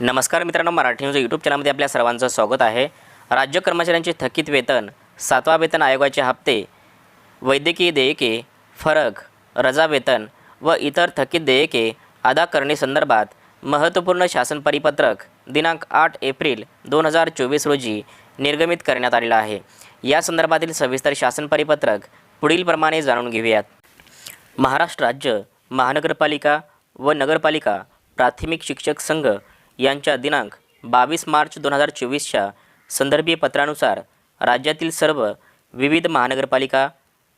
नमस्कार मित्रांनो Marathi news YouTube चॅनलमध्ये आपल्या सर्वांचं स्वागत आहे. राज्य कर्मचाऱ्यांचे थकीत वेतन सातवा वेतन आयोगाचे हप्ते वैद्यकीय देयके फरक रजा वेतन व इतर थकीत देयके अदा करणे महत्त्वपूर्ण शासन परिपत्रक दिनांक आठ एप्रिल दोन हजार चोवीस रोजी निर्गमित करण्यात आलेलं आहे. या संदर्भातील सविस्तर शासन परिपत्रक पुढीलप्रमाणे जाणून घेऊयात. महाराष्ट्र राज्य महानगरपालिका व नगरपालिका प्राथमिक शिक्षक संघ यांच्या दिनांक बावीस मार्च दोन हजार चोवीसच्या संदर्भीय पत्रानुसार राज्यातील सर्व विविध महानगरपालिका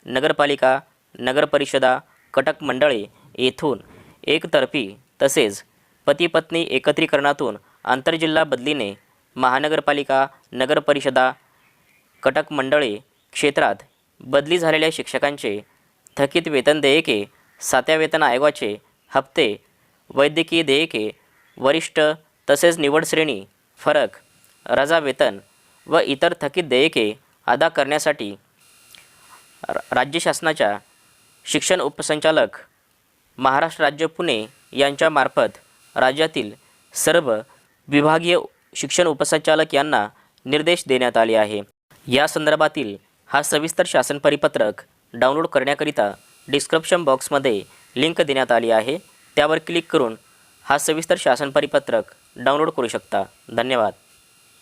नगरपालिका नगरपरिषदा कटक मंडळे येथून एकतर्फी तसेच पतीपत्नी एकत्रीकरणातून आंतरजिल्हा बदलीने महानगरपालिका नगरपरिषदा कटक मंडळे क्षेत्रात बदली झालेल्या शिक्षकांचे थकीत वेतन देयके सातव्या वेतन आयोगाचे हप्ते वैद्यकीय देयके वरिष्ठ तसेच निवड श्रेणी फरक रजा वेतन व इतर थकीत देयके अदा करण्यासाठी राज्य शासनाच्या शिक्षण उपसंचालक महाराष्ट्र राज्य पुणे यांच्यामार्फत राज्यातील सर्व विभागीय शिक्षण उपसंचालक यांना निर्देश देण्यात आले आहे. या संदर्भातील हा सविस्तर शासन परिपत्रक डाउनलोड करण्याकरिता डिस्क्रिप्शन बॉक्समध्ये लिंक देण्यात आली आहे. त्यावर क्लिक करून हा सविस्तर शासन परिपत्रक डाउनलोड करू शकता. धन्यवाद.